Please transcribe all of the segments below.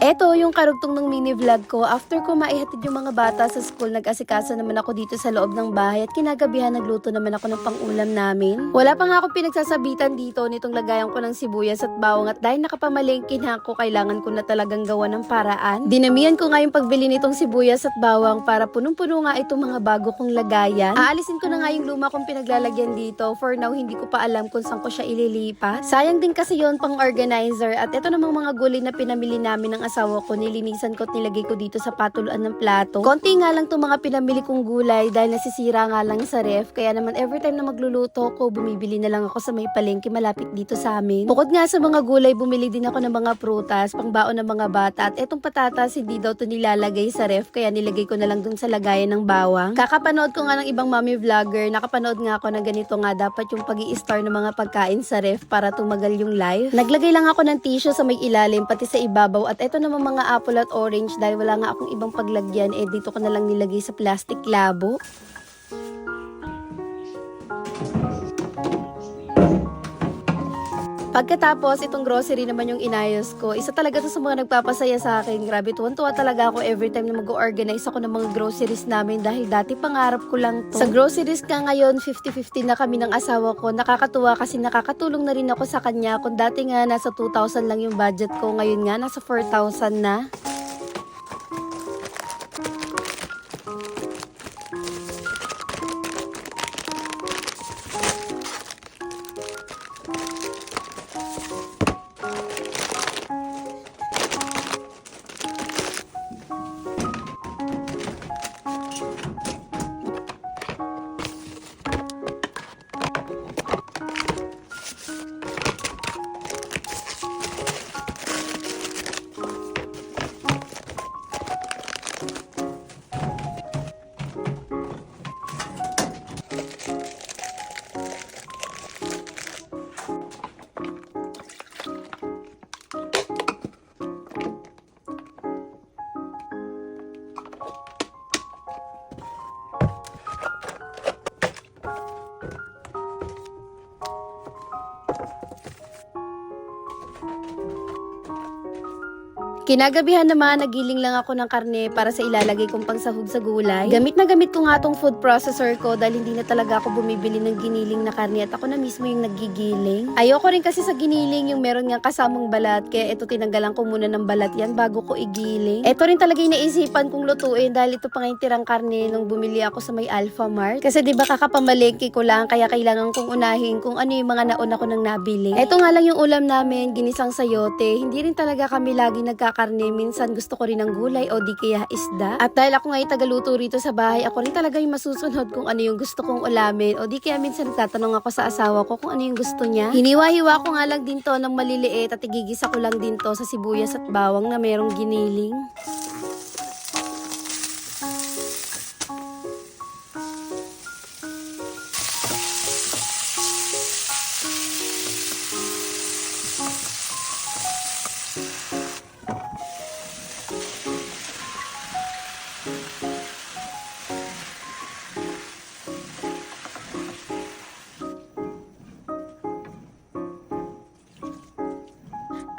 Eto yung karugtong ng mini vlog ko. After ko maihatid yung mga bata sa school, nag-asikaso naman ako dito sa loob ng bahay at kinagabihan nagluto naman ako ng pang-ulam namin. Wala pa nga ako pinagsasabitan dito nitong lagayan ko ng sibuyas at bawang at dahil nakapamalengke na ako, kailangan ko na talagang gawa ng paraan. Dinamihan ko nga yung pagbili nitong sibuyas at bawang para punong-puno nga itong mga bago kong lagayan. Aalisin ko na nga yung luma kong pinaglalagyan dito. For now, hindi ko pa alam kung saan ko siya ililipat. Sayang din kasi yon pang organizer at ito namang mga gulay na pinamili namin ng asawa ko, nilinisan ko at nilagay ko dito sa patuluan ng plato. Konti nga lang itong mga pinamili kong gulay dahil nasisira nga lang sa ref. Kaya naman every time na magluluto ko, bumibili na lang ako sa may palengke malapit dito sa amin. Bukod nga sa mga gulay, bumili din ako ng mga prutas, pangbaon ng mga bata. At etong patatas, hindi daw to nilalagay sa ref, kaya nilagay ko na lang dun sa lagayan ng bawang. Kakapanood ko nga ng ibang mommy vlogger, nakapanood nga ako ng ganito nga dapat yung pag star ng mga pagkain sa ref para tumagal yung life. Naglagay lang ako ng tissue sa may ilalim, pati sa ibabaw. At eto naman mga apple at orange, dahil wala nga akong ibang paglagyan, eh dito ko na lang nilagay sa plastic labo. Pagkatapos, itong grocery naman yung inayos ko. Isa talaga to sa mga nagpapasaya sa akin. Grabe, tuwan-tuwa talaga ako every time na mag-organize ako ng mga groceries namin dahil dati pangarap ko lang to. Sa groceries ka ngayon, 50-50 na kami ng asawa ko. Nakakatuwa kasi nakakatulong na rin ako sa kanya. Kung dati nga nasa 2,000 lang yung budget ko, ngayon nga nasa 4,000 na. Kinagabihan naman, nagiling lang ako ng karne para sa ilalagay kong pangsahog sa gulay. Gamit na gamit ko nga tong food processor ko dahil hindi na talaga ako bumibili ng giniling na karne at ako na mismo yung nagigiling. Ayoko rin kasi sa giniling yung meron nga kasamang balat kaya ito tinanggalan ko muna ng balat yan bago ko igiling. Ito rin talaga yung naisipan kong lutuin dahil ito pa nga yung tirang karne nung bumili ako sa may Alpha Mart. Kasi di ba kakapamalengke ko lang kaya kailangan kong unahin kung ano yung mga nauna ko nang nabili. Ito nga lang yung ulam namin, ginisang sayote. Hindi rin talaga kami lagi nagkakakarne. Minsan gusto ko rin ng gulay o di kaya isda. At dahil ako nga yung tagaluto rito sa bahay, ako rin talaga yung masusunod kung ano yung gusto kong ulamin. O di kaya minsan nagtatanong ako sa asawa ko kung ano yung gusto niya. Hiniwa-hiwa ko nga lang din to ng maliliit at igigisa ko lang din to sa sibuyas at bawang na merong giniling.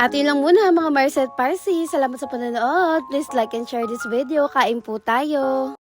At yun lang muna mga Marcet Parsi. Salamat sa panonood. Please like and share this video. Kain po tayo.